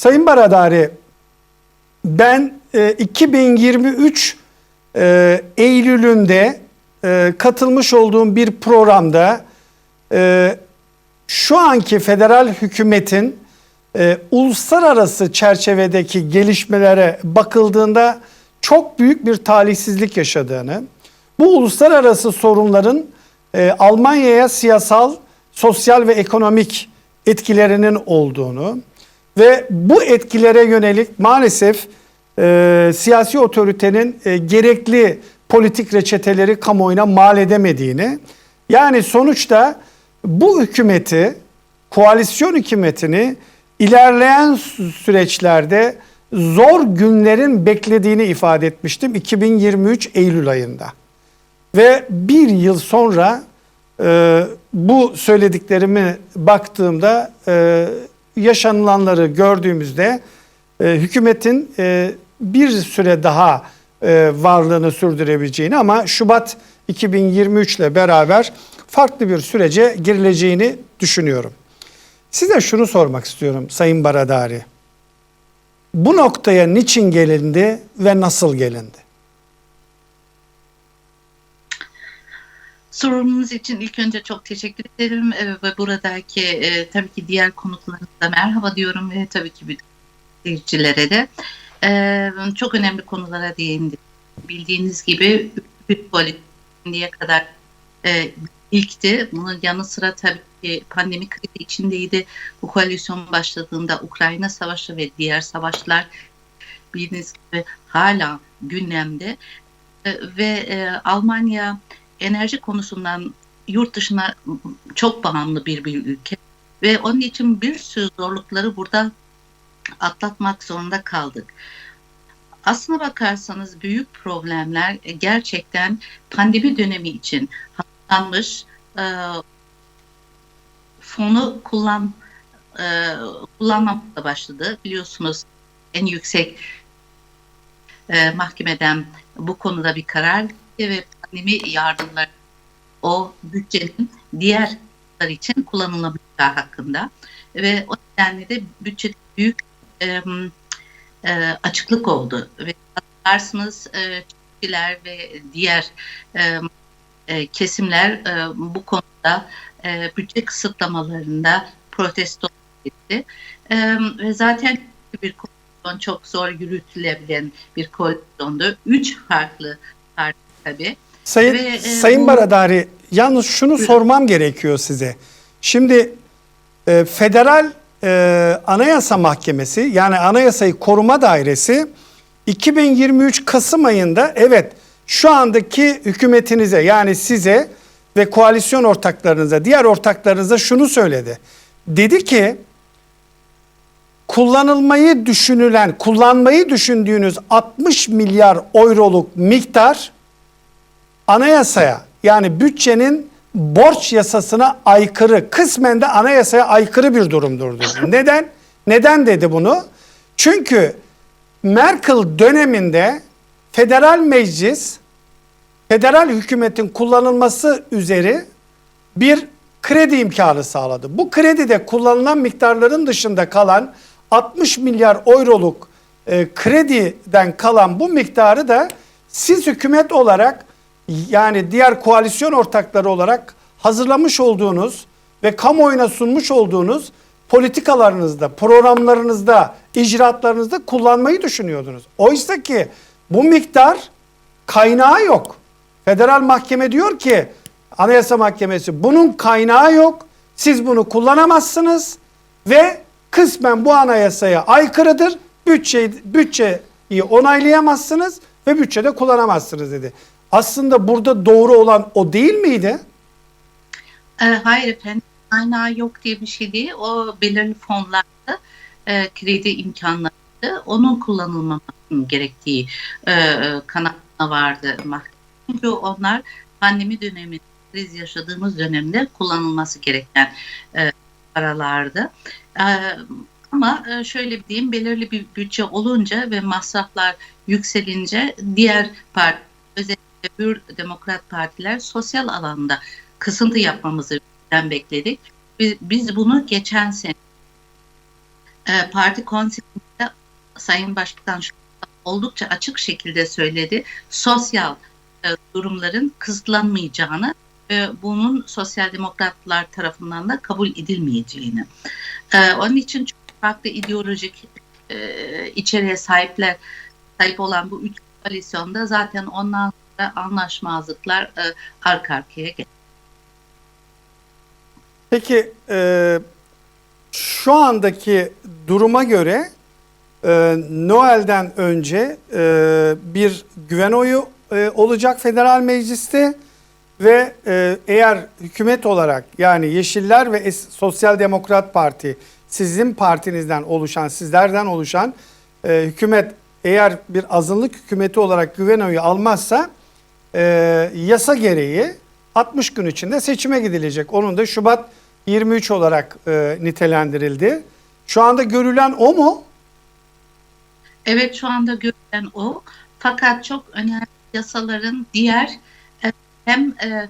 Sayın Baradari, ben e, 2023 e, Eylül'ünde e, katılmış olduğum bir programda e, şu anki federal hükümetin e, uluslararası çerçevedeki gelişmelere bakıldığında çok büyük bir talihsizlik yaşadığını, bu uluslararası sorunların e, Almanya'ya siyasal, sosyal ve ekonomik etkilerinin olduğunu ve bu etkilere yönelik maalesef e, siyasi otoritenin e, gerekli politik reçeteleri kamuoyuna mal edemediğini, yani sonuçta bu hükümeti, koalisyon hükümetini ilerleyen sü- süreçlerde zor günlerin beklediğini ifade etmiştim 2023 Eylül ayında. Ve bir yıl sonra e, bu söylediklerimi baktığımda e, yaşanılanları gördüğümüzde e, hükümetin e, bir süre daha e, varlığını sürdürebileceğini ama Şubat 2023 ile beraber farklı bir sürece girileceğini düşünüyorum. Size şunu sormak istiyorum Sayın Baradari. Bu noktaya niçin gelindi ve nasıl gelindi? Sorunuz için ilk önce çok teşekkür ederim Ee, ve buradaki e, tabii ki diğer konuklarınıza merhaba diyorum ve tabii ki bütün seyircilere de Ee, çok önemli konulara değindik. Bildiğiniz gibi politik şimdiye kadar e, ilkti. Bunun yanı sıra tabii ki pandemi krizi içindeydi. Bu koalisyon başladığında Ukrayna Savaşı ve diğer savaşlar bildiğiniz gibi hala gündemde Ee, ve e, Almanya enerji konusundan yurt dışına çok bağımlı bir bir ülke ve onun için bir sürü zorlukları burada atlatmak zorunda kaldık. Aslına bakarsanız büyük problemler e, gerçekten pandemi dönemi için hazırlanmış e, fonu kullan e, kullanmamakla başladı. Biliyorsunuz en yüksek e, mahkemeden bu konuda bir karar ve pandemi yardımları o bütçenin diğer için kullanılamayacağı hakkında ve o nedenle de bütçede büyük e, e, açıklık oldu ve hatırlarsınız e, çiftçiler ve diğer e, e, kesimler e, bu konuda e, bütçe kısıtlamalarında protesto etti E, ve zaten bir koalisyon çok zor yürütülebilen bir koalisyondu. Üç farklı parti tabii. Sayın, Ve, e, Sayın bu- Baradari, yalnız şunu sormam gerekiyor size. Şimdi e, Federal e, Anayasa Mahkemesi yani Anayasayı Koruma Dairesi 2023 Kasım ayında evet şu andaki hükümetinize yani size ve koalisyon ortaklarınıza, diğer ortaklarınıza şunu söyledi. Dedi ki kullanılmayı düşünülen, kullanmayı düşündüğünüz 60 milyar euroluk miktar anayasaya yani bütçenin borç yasasına aykırı, kısmen de anayasaya aykırı bir durumdur dedi. Neden? Neden dedi bunu? Çünkü Merkel döneminde federal meclis federal hükümetin kullanılması üzeri bir kredi imkanı sağladı. Bu kredide kullanılan miktarların dışında kalan 60 milyar euroluk e, krediden kalan bu miktarı da siz hükümet olarak yani diğer koalisyon ortakları olarak hazırlamış olduğunuz ve kamuoyuna sunmuş olduğunuz politikalarınızda, programlarınızda, icraatlarınızda kullanmayı düşünüyordunuz. Oysa ki bu miktar kaynağı yok. Federal mahkeme diyor ki Anayasa Mahkemesi bunun kaynağı yok. Siz bunu kullanamazsınız ve kısmen bu anayasaya aykırıdır. Bütçeyi, bütçeyi onaylayamazsınız ve bütçede kullanamazsınız dedi. Aslında burada doğru olan o değil miydi? E, hayır efendim kaynağı yok diye bir şey değil. O belirli fonlarda e, kredi imkanları onun kullanılmaması gerektiği e, kanatına vardı mahkeme. Çünkü onlar pandemi dönemi kriz yaşadığımız dönemde kullanılması gereken e, paralardı. E, ama e, şöyle diyeyim belirli bir bütçe olunca ve masraflar yükselince diğer parti özellikle Hür Demokrat Partiler sosyal alanda kısıntı yapmamızı bekledik. Biz, biz bunu geçen sene e, parti konseyinde Sayın Başkan şu- oldukça açık şekilde söyledi. Sosyal e, durumların kısıtlanmayacağını bunun sosyal demokratlar tarafından da kabul edilmeyeceğini. E, onun için çok farklı ideolojik e, içeriğe sahipler sahip olan bu üç koalisyonda zaten ondan sonra anlaşmazlıklar e, arka arkaya geldi. Peki e, şu andaki duruma göre e, Noel'den önce e, bir güven oyu e, olacak federal mecliste ve e, eğer hükümet olarak yani Yeşiller ve Es- Sosyal Demokrat Parti sizin partinizden oluşan sizlerden oluşan e, hükümet eğer bir azınlık hükümeti olarak güven oyu almazsa e, yasa gereği 60 gün içinde seçime gidilecek. Onun da Şubat 23 olarak e, nitelendirildi. Şu anda görülen o mu? Evet şu anda görülen o. Fakat çok önemli yasaların diğer e, hem e,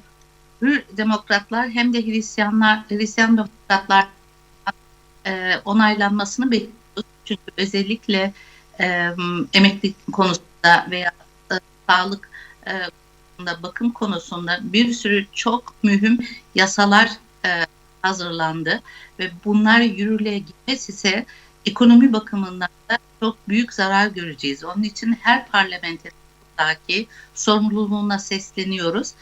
Hür demokratlar hem de Hristiyanlar, Hristiyan demokratlar e, onaylanmasını bekliyoruz. Çünkü özellikle e, emeklilik konusunda veya e, sağlık e, konusunda, bakım konusunda bir sürü çok mühim yasalar e, hazırlandı. Ve bunlar yürürlüğe gitmesi ise ekonomi bakımından da çok büyük zarar göreceğiz. Onun için her parlamenterdaki sorumluluğuna sesleniyoruz.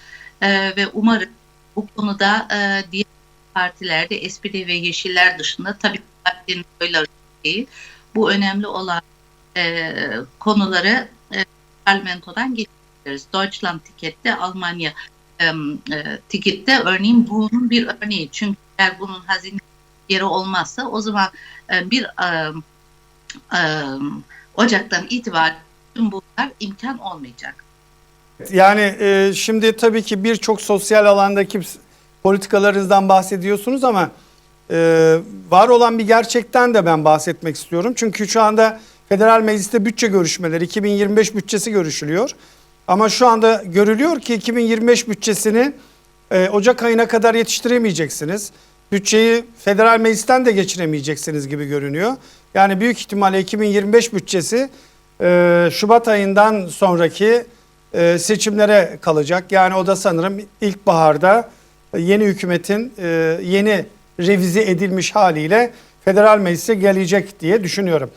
Ee, ve umarım bu konuda e, diğer partilerde SPD ve Yeşiller dışında tabii partinin oyları değil bu önemli olan e, konuları e, parlamentodan geçiririz. Deutschland tikette Almanya e, tikette örneğin bunun bir örneği. Çünkü eğer bunun hazine yeri olmazsa o zaman e, bir Ocak'tan itibaren bunlar imkan olmayacak. Yani e, şimdi tabii ki birçok sosyal alandaki politikalarınızdan bahsediyorsunuz ama e, var olan bir gerçekten de ben bahsetmek istiyorum. Çünkü şu anda Federal Meclis'te bütçe görüşmeleri 2025 bütçesi görüşülüyor. Ama şu anda görülüyor ki 2025 bütçesini e, Ocak ayına kadar yetiştiremeyeceksiniz. Bütçeyi Federal Meclis'ten de geçiremeyeceksiniz gibi görünüyor. Yani büyük ihtimalle 2025 bütçesi e, Şubat ayından sonraki e, seçimlere kalacak. Yani o da sanırım ilkbaharda yeni hükümetin e, yeni revize edilmiş haliyle federal meclise gelecek diye düşünüyorum.